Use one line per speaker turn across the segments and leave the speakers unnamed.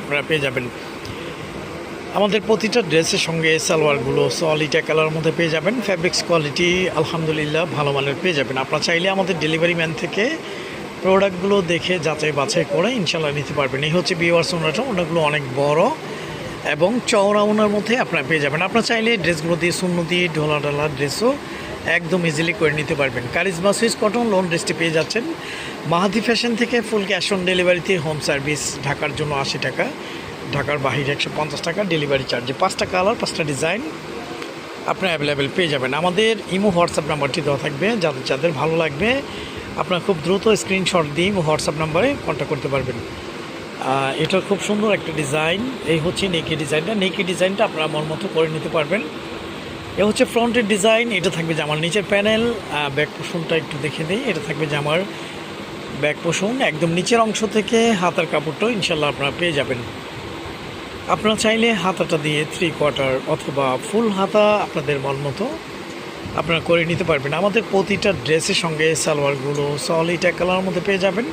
আপনারা পেয়ে যাবেন। আমাদের প্রতিটা ড্রেসের সঙ্গে সালোয়ারগুলো সলিটা কালার মধ্যে পেয়ে যাবেন। ফ্যাব্রিক্স কোয়ালিটি আলহামদুলিল্লাহ, ভালো মানের পেয়ে যাবেন। আপনারা চাইলে আমাদের ডেলিভারি ম্যান থেকে প্রোডাক্টগুলো দেখে যাচাই বাছাই করে ইনশাল্লাহ নিতে পারবেন। এই হচ্ছে বিওয়ার্স ওনারটা ওনাগুলো অনেক বড় এবং চওড়া ওনার মধ্যে আপনারা পেয়ে যাবেন। আপনারা চাইলে ড্রেসগুলো দিয়ে শূন্য দিয়ে ঢোলা ঢালা ড্রেসও একদম ইজিলি করে নিতে পারবেন। কারিজমা সুইস কটন লোন ড্রেসটি পেয়ে যাচ্ছেন। মাহাদি ফ্যাশন থেকে ফুল ক্যাশ অন ডেলিভারিতে হোম সার্ভিস ঢাকার জন্য আশি টাকা, ঢাকার বাহিরে একশো পঞ্চাশ টাকা ডেলিভারি চার্জে পাঁচটা কালার পাঁচটা ডিজাইন আপনার অ্যাভেলেবেল পেয়ে যাবেন। আমাদের ইমো হোয়াটসঅ্যাপ নাম্বারটি দেওয়া থাকবে, যাদের যাদের ভালো লাগবে, আপনার খুব দ্রুত স্ক্রিনশট দিয়ে ইমো হোয়াটসঅ্যাপ নাম্বারে কন্ট্যাক্ট করতে পারবেন। এটা খুব সুন্দর একটা ডিজাইন এই হচ্ছে নেকি ডিজাইনটা নেকি ডিজাইনটা আপনারা মন মতো করে নিতে পারবেন। এ হচ্ছে ফ্রন্টের ডিজাইন, এটা থাকবে জামার নিচের প্যানেল ব্যাক পোষণটা একটু দেখে দিই, এটা থাকবে জামার ব্যাক পোষণ, একদম নিচের অংশ থেকে হাতার কাপড়টাও ইনশাল্লাহ আপনারা পেয়ে যাবেন। আপনারা চাইলে হাতাটা দিয়ে থ্রি কোয়ার্টার অথবা ফুল হাতা আপনাদের মন মতো আপনারা করে নিতে পারবেন। আমাদের প্রতিটা ড্রেসের সঙ্গে সালোয়ারগুলো সলিড এক কালার মধ্যে পেয়ে যাবেন।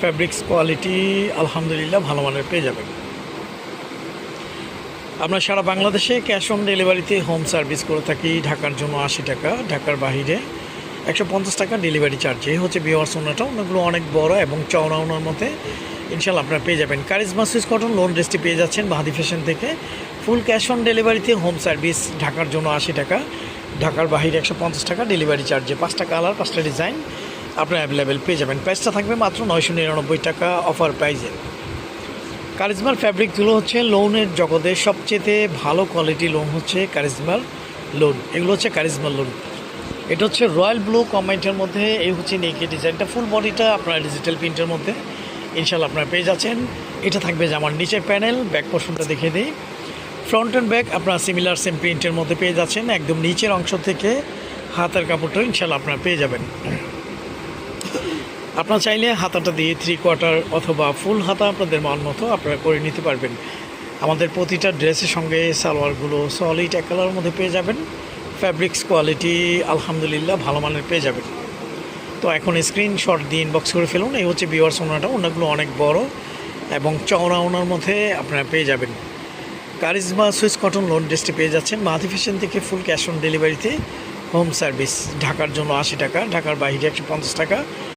ফ্যাব্রিক্স কোয়ালিটি আলহামদুলিল্লাহ ভালো মানের পেয়ে যাবেন। আমরা সারা বাংলাদেশে ক্যাশ অন ডেলিভারিতে হোম সার্ভিস করে থাকি ঢাকার জন্য আশি টাকা, ঢাকার বাহিরে একশো পঞ্চাশ টাকা ডেলিভারি চার্জ। এই হচ্ছে বিওয়ার্স ওনাটা ওনাগুলো অনেক বড় এবং চওড়া ওনার মধ্যে ইনশাল্লাহ আপনারা পেয়ে যাবেন। কারিজমা সুইস কটন লোন ড্রেসটি পেয়ে যাচ্ছেন বাহাদি ফ্যাশন থেকে। ফুল ক্যাশ অন ডেলিভারিতে হোম সার্ভিস ঢাকার জন্য আশি টাকা, ঢাকার বাহিরে একশো পঞ্চাশ টাকা ডেলিভারি চার্জে পাঁচটা কালার পাঁচটা ডিজাইন আপনারা অ্যাভেলেবেল পেয়ে যাবেন। প্রাইসটা থাকবে মাত্র নয়শো নিরানব্বই টাকা অফার প্রাইজে কারিজমার ফ্যাব্রিকগুলো হচ্ছে লোনের জগতের সবচেয়ে ভালো কোয়ালিটি লোন হচ্ছে কারিজমার লোন এগুলো হচ্ছে কারিজমার লোন এটা হচ্ছে রয়্যাল ব্লু কমেন্টের মধ্যে এই হচ্ছে নেকি ডিজাইনটা। ফুল বডিটা আপনার ডিজিটাল প্রিন্টের মধ্যে ইনশাল্লাহ আপনারা পেয়ে যাচ্ছেন। এটা থাকবে যে আমার নিচের প্যানেল ব্যাক পোর্শনটা দেখে দিই। ফ্রন্ট অ্যান্ড ব্যাক আপনারা সিমিলার সেম প্রিন্টের মধ্যে পেয়ে যাচ্ছেন। একদম নিচের অংশ থেকে হাতের কাপড়টা ইনশাল্লাহ আপনারা পেয়ে যাবেন। আপনারা চাইলে হাতাটা দিয়ে থ্রি কোয়ার্টার অথবা ফুল হাতা আপনাদের মান মতো আপনারা করে নিতে পারবেন। আমাদের প্রতিটা ড্রেসের সঙ্গে সালোয়ারগুলো সলিড এক কালারের মধ্যে পেয়ে যাবেন। ফ্যাব্রিক্স কোয়ালিটি আলহামদুলিল্লাহ ভালো মানের পেয়ে যাবেন। তো এখন স্ক্রিনশট দিয়ে ইনবক্স করে ফেলুন। এই হচ্ছে বিওয়ার্স ওনাটা। ওনাগুলো অনেক বড় এবং চওড়া ওনার মধ্যে আপনারা পেয়ে যাবেন। কারিজমা সুইস কটন লোন ড্রেসটি পেয়ে যাচ্ছেন। মাহাদি ফ্যাশন থেকে ফুল ক্যাশ অন ডেলিভারিতে হোম সার্ভিস ঢাকার জন্য আশি টাকা, ঢাকার বাইরে একশো পঞ্চাশ টাকা।